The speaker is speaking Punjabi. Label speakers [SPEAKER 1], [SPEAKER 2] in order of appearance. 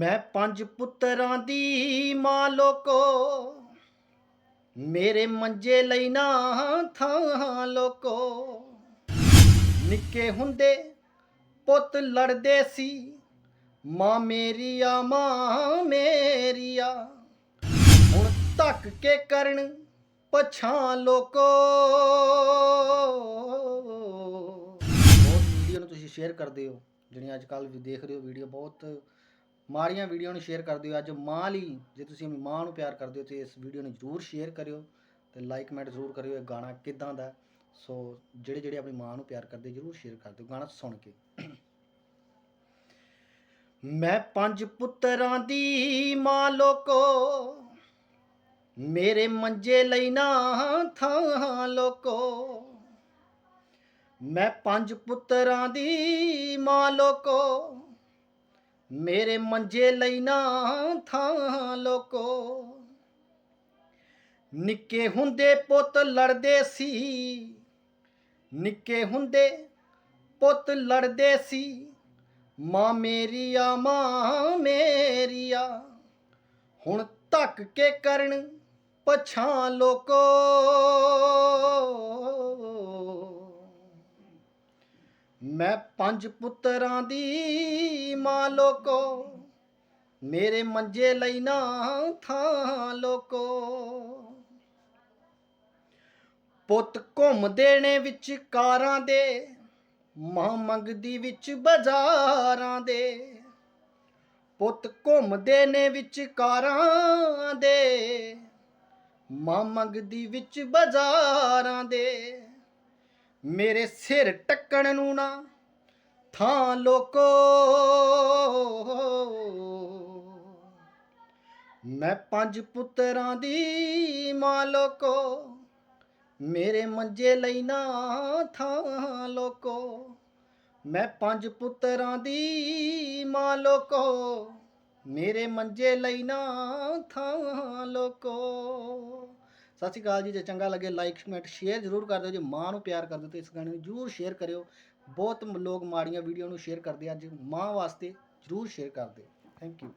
[SPEAKER 1] ਮੈਂ ਪੰਜ ਪੁੱਤਰਾਂ ਦੀ ਮਾਂ ਲੋਕੋ। ਮੇਰੇ ਮੰਜੇ ਲਈ ਨਾ ਥਾਂ ਲੋਕੋ। ਨਿੱਕੇ ਹੁੰਦੇ ਪੁੱਤ ਲੜਦੇ ਸੀ। ਮਾਂ ਮੇਰੀਆ ਮਾਂ ਮੇਰੀਆ ਹੁਣ ਤੱਕ ਕੇ ਕਰਨ ਪਛਾਂ ਲੋਕੋ। ਬਹੁਤ ਵੀਡੀਓ ਨੂੰ ਤੁਸੀਂ ਸ਼ੇਅਰ ਕਰਦੇ ਹੋ। ਜਿਹੜੀਆਂ ਅੱਜ ਕੱਲ੍ਹ ਵੀ ਦੇਖ ਰਹੇ ਹੋ ਵੀਡੀਓ ਬਹੁਤ ਮਾੜੀਆਂ ਵੀਡੀਓ ਨੂੰ ਸ਼ੇਅਰ ਕਰਦੇ ਹੋ ਅੱਜ ਮਾਂ ਲਈ, ਜੇ ਤੁਸੀਂ ਆਪਣੀ ਮਾਂ ਨੂੰ ਪਿਆਰ ਕਰਦੇ ਹੋ, ਤੇ ਇਸ ਵੀਡੀਓ ਨੂੰ ਜ਼ਰੂਰ ਸ਼ੇਅਰ ਕਰਿਓ ਤੇ ਲਾਈਕ ਕਮੈਂਟ ਜ਼ਰੂਰ ਕਰਿਓ ਇਹ ਗਾਣਾ ਕਿਦਾਂ ਦਾ। ਸੋ ਜਿਹੜੇ ਜਿਹੜੇ ਆਪਣੀ ਮਾਂ ਨੂੰ ਪਿਆਰ ਕਰਦੇ, ਜ਼ਰੂਰ ਸ਼ੇਅਰ ਕਰ ਦਿਓ ਗਾਣਾ ਸੁਣ ਕੇ। ਮੈਂ ਪੰਜ ਪੁੱਤਰਾਂ ਦੀ ਮਾਂ ਲੋਕੋ, ਮੇਰੇ ਮੰਜੇ ਲਈ ਨਾ ਥਾਂ ਲੋਕੋ। ਮੈਂ ਪੰਜ ਪੁੱਤਰਾਂ ਦੀ ਮਾਂ ਲੋਕੋ ਮੇਰੇ ਮੰਜੇ ਲਈ ਨਾ ਥਾਂ ਲੋਕੋ। ਨਿੱਕੇ ਹੁੰਦੇ ਪੁੱਤ ਲੜਦੇ ਸੀ। ਨਿੱਕੇ ਹੁੰਦੇ ਪੁੱਤ ਲੜਦੇ ਸੀ। ਮਾਂ ਮੇਰੀਆ ਮਾਂ ਮੇਰੀਆ ਹੁਣ ਧੱਕ ਕੇ ਕਰਨ ਪਛਾਂ ਲੋਕੋ। ਮੈਂ ਪੰਜ ਪੁੱਤਰਾਂ ਦੀ ਮਾਂ ਲੋਕੋ, ਮੇਰੇ ਮੰਜੇ ਲਈ ਨਾ ਥਾਂ ਲੋਕੋ। ਪੁੱਤ ਘੁੰਮਦੇ ਨੇ ਵਿੱਚ ਕਾਰਾਂ ਦੇ, ਮਾਂ ਮੰਗਦੀ ਵਿੱਚ ਬਾਜ਼ਾਰਾਂ ਦੇ। ਪੁੱਤ ਘੁੰਮਦੇ ਨੇ ਵਿੱਚ ਕਾਰਾਂ ਦੇ, ਮਾਂ ਮੰਗਦੀ ਵਿੱਚ ਬਾਜ਼ਾਰਾਂ ਦੇ। ਮੇਰੇ ਸਿਰ ਟੱਕਣ ਨੂੰ ਨਾ ਥਾਂ ਲੋਕੋ। ਮੈਂ ਪੰਜ ਪੁੱਤਰਾਂ ਦੀ ਮਾਂ ਲੋਕੋ। ਮੇਰੇ ਮੰਜੇ ਲਈ ਨਾ ਥਾਂ ਲੋਕੋ। ਮੈਂ ਪੰਜ ਪੁੱਤਰਾਂ ਦੀ ਮਾਂ ਲੋਕੋ। ਮੇਰੇ ਮੰਜੇ ਲਈ ਨਾ ਥਾਂ ਲੋਕੋ। ਸਤਿ ਸ਼੍ਰੀ ਅਕਾਲ ਜੀ, ਜੇ ਚੰਗਾ ਲੱਗੇ ਲਾਈਕ ਕਮੈਂਟ ਸ਼ੇਅਰ ਜ਼ਰੂਰ ਕਰ ਦਿਓ ਜੇ। ਮਾਂ ਨੂੰ ਪਿਆਰ ਕਰਦੇ ਹੋ ਤਾਂ ਇਸ ਗਾਣੇ ਨੂੰ ਜ਼ਰੂਰ ਸ਼ੇਅਰ ਕਰਿਓ। ਬਹੁਤ ਲੋਕ ਮਾੜੀਆਂ ਵੀਡੀਓ ਨੂੰ ਸ਼ੇਅਰ ਕਰਦੇ ਅੱਜ। ਮਾਂ ਵਾਸਤੇ ਜ਼ਰੂਰ ਸ਼ੇਅਰ ਕਰ ਦਿਓ। Thank you